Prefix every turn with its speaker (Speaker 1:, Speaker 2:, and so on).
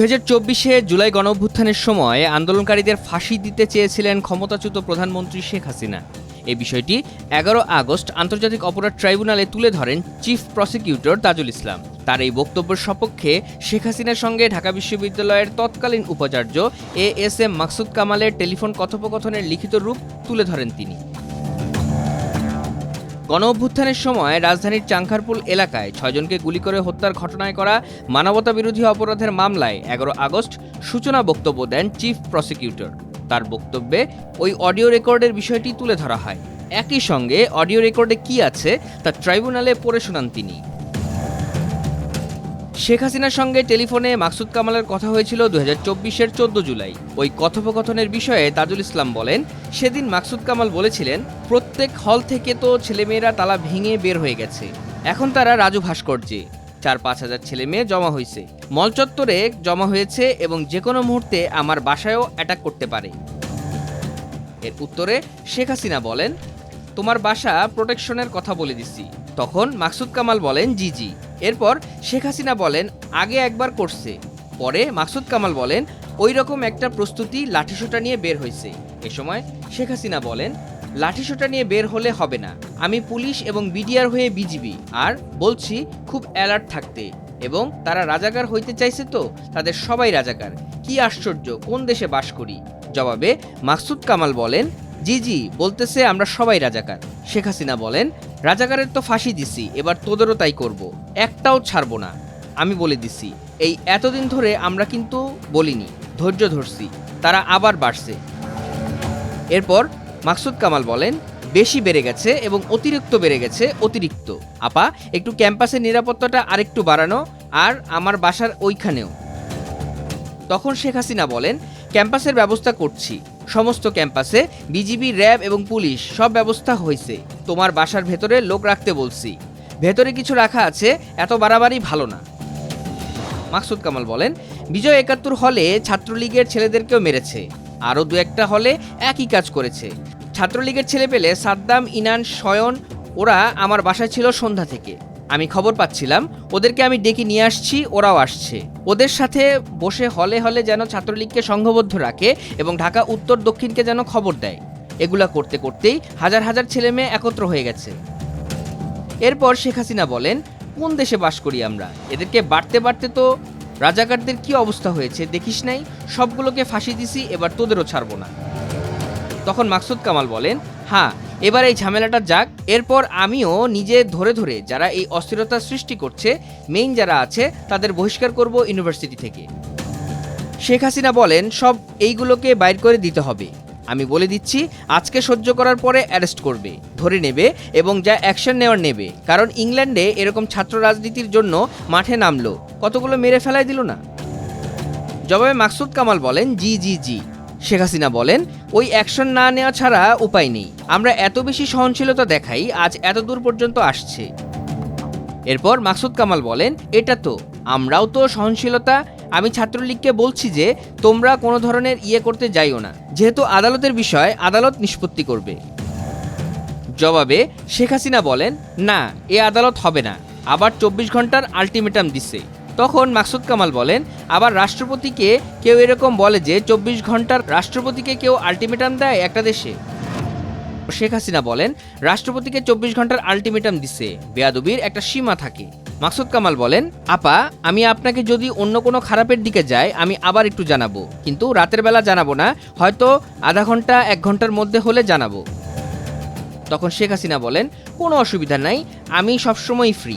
Speaker 1: হাজার চব্বিশে জুলাই গণঅভ্যুত্থানের সময় আন্দোলনকারীদের ফাঁসি দিতে চেয়েছিলেন ক্ষমতাচ্যুত প্রধানমন্ত্রী শেখ হাসিনা। এ বিষয়টি এগারো আগস্ট আন্তর্জাতিক অপরাধ ট্রাইব্যুনালে তুলে ধরেন চিফ প্রসিকিউটর তাজুল ইসলাম। তার এই বক্তব্যের সপক্ষে শেখ হাসিনার সঙ্গে ঢাকা বিশ্ববিদ্যালয়ের তৎকালীন উপাচার্য এ এস এম মাকসুদ কামালের টেলিফোন কথোপকথনের লিখিত রূপ তুলে ধরেন তিনি। গণ অভ্যুত্থানের সময় রাজধানীর চাংখারপুল এলাকায় ছয়জনকে গুলি করে হত্যার ঘটনায় করা মানবতা বিরোধী অপরাধের মামলায় এগারো আগস্ট সূচনা বক্তব্য দেন চিফ প্রসিকিউটর। তার বক্তব্যে ওই অডিও রেকর্ডের বিষয়টি তুলে ধরা হয়। একই সঙ্গে অডিও রেকর্ডে কি আছে তা ট্রাইব্যুনালে পড়ে শোনান তিনি। শেখ হাসিনার সঙ্গে টেলিফোনে মাকসুদ কামালের কথা হয়েছিল দু হাজার চব্বিশের চোদ্দ জুলাই। ওই কথোপকথনের বিষয়ে তাজুল ইসলাম বলেন, সেদিন মাকসুদ কামাল বলেছিলেন, প্রত্যেক হল থেকে তো ছেলেমেয়েরা তালা ভেঙে বের হয়ে গেছে। এখন তারা রাজু ভাস্কর্যে। চার পাঁচ হাজার ছেলে মেয়ে জমা হয়েছে। মল চত্বরে জমা হয়েছে এবং যে কোনো মুহূর্তে আমার বাসায়ও অ্যাটাক করতে পারে। এর উত্তরে শেখ হাসিনা বলেন, তোমার বাসা প্রোটেকশনের কথা বলে দিচ্ছি তখন মাকসুদ কামাল বলেন, জি জি। এরপর শেখ হাসিনা বলেন, আগে একবার করছে। পরে মাকসুদ কামাল বলেন ওই রকম একটা প্রস্তুতি লাঠিসোঁটা নিয়ে বের হয়েছে। এ সময় শেখ হাসিনা বলেন, লাঠিসোঁটা নিয়ে বের হলে হবে না। আমি পুলিশ এবং বিডিআর হয়ে বিজিবি। আর বলছি, খুব অ্যালার্ট থাকতে। এবং তারা রাজাকার হইতে চাইছে তো, তাদের সবাই রাজাকার। কি আশ্চর্য, কোন দেশে বাস করি? জবাবে মাকসুদ কামাল বলেন জি জি, বলতেছে আমরা সবাই রাজাকার। শেখ হাসিনা বলেন, রাজাকারের তো ফাঁসি দিছি, এবার তোদেরও তাই করব। একটাও ছাড়বো না। আমি বলে দিছি, এই এতদিন ধরে আমরা কিন্তু বলিনি, ধৈর্য ধরছি, তারা আবার বাড়ছে। এরপর মাকসুদ কামাল বলেন, বেশি বেড়ে গেছে এবং অতিরিক্ত বেড়ে গেছে, অতিরিক্ত। আপা, একটু ক্যাম্পাসের নিরাপত্তাটা আরেকটু বাড়ানো আর আমার বাসার ওইখানেও। তখন শেখ হাসিনা বলেন, ক্যাম্পাসের ব্যবস্থা করছি সমস্ত ক্যাম্পাসে বিজিবি, র্যাব এবং পুলিশ সব ব্যবস্থা হয়েছে। তোমার বাসার ভেতরে লোক রাখতে বলছি। ভেতরে কিছু রাখা আছে, এত বাড়াবাড়ি ভালো না। মাকসুদ কামাল বলেন, বিজয় একাত্তর হলে ছাত্রলীগের ছেলেদেরকেও মেরেছে। আরও দু একটা হলে একই কাজ করেছে। ছাত্রলীগের ছেলে পেলে সাদ্দাম, ইনান, শয়ন, ওরা আমার বাসায় ছিল সন্ধ্যা থেকে। আমি খবর পাচ্ছিলাম, ওদেরকে আমি ডেকে নিয়ে আসছি, ওরাও আসছে। ওদের সাথে বসে হলে হলে যেন ছাত্রলীগকে সংঘবদ্ধ রাখে এবং ঢাকা উত্তর দক্ষিণকে যেন খবর দেয়। এগুলা করতে করতেই হাজার হাজার ছেলে মেয়ে একত্র হয়ে গেছে। এরপর শেখ হাসিনা বলেন, কোন দেশে বাস করি আমরা? এদেরকে বাড়তে বাড়তে তো রাজাকারদের কি অবস্থা হয়েছে দেখিস নাই? সবগুলোকে ফাঁসি দিছি, এবার তোদেরও ছাড়বো না। তখন মাকসুদ কামাল বলেন হ্যাঁ এবার এই ঝামেলাটা যাক। এরপর আমিও নিজে ধরে ধরে যারা এই অস্থিরতা সৃষ্টি করছে মেইন যারা আছে, তাদের বহিষ্কার করব ইউনিভার্সিটি থেকে। শেখ হাসিনা বলেন, সব এইগুলোকে বাইর করে দিতে হবে। আমি বলে দিচ্ছি, আজকে সহ্য করার পরে অ্যারেস্ট করবে, ধরে নেবে এবং যা অ্যাকশন নেওয়ার নেবে। কারণ ইংল্যান্ডে এরকম ছাত্র রাজনীতির জন্য মাঠে নামলো। কতগুলো মেরে ফেলাই দিল না? জবাবে মাকসুদ কামাল বলেন, জি জি জি। শেখ হাসিনা বলেন ওই অ্যাকশন না নেওয়া ছাড়া উপায় নেই। আমরা এত বেশি সহনশীলতা দেখাই, আজ এত দূর পর্যন্ত আসছে। এরপর মাকসুদ কামাল বলেন, এটা তো, আমরাও তো সহনশীলতা। আমি ছাত্রলীগকে বলছি যে, তোমরা কোনো ধরনের ইয়ে করতে যাইও না। যেহেতু আদালতের বিষয়, আদালত নিষ্পত্তি করবে। জবাবে শেখ হাসিনা বলেন, না, এ আদালত হবে না। আবার চব্বিশ ঘণ্টার আলটিমেটাম দিছে। তখন মাকসুদ কামাল বলেন, আবার রাষ্ট্রপতিকে কেউ এরকম বলে যে চব্বিশ ঘণ্টার রাষ্ট্রপতিকে কেউ আলটিমেটাম দেয় একটা দেশে। শেখ হাসিনা বলেন, রাষ্ট্রপতিকে চব্বিশ ঘণ্টার আলটিমেটাম দিছে, বেয়াদবির একটা সীমা থাকে। মাকসুদ কামাল বলেন, আপা, আমি আপনাকে যদি অন্য কোনো খারাপের দিকে যাই, আমি আবার একটু জানাব। কিন্তু রাতের বেলা জানাব না, হয়তো আধা ঘণ্টা, এক ঘণ্টার মধ্যে হলে জানাব। তখন শেখ হাসিনা বলেন, কোনো অসুবিধা নাই, আমি সবসময় ফ্রি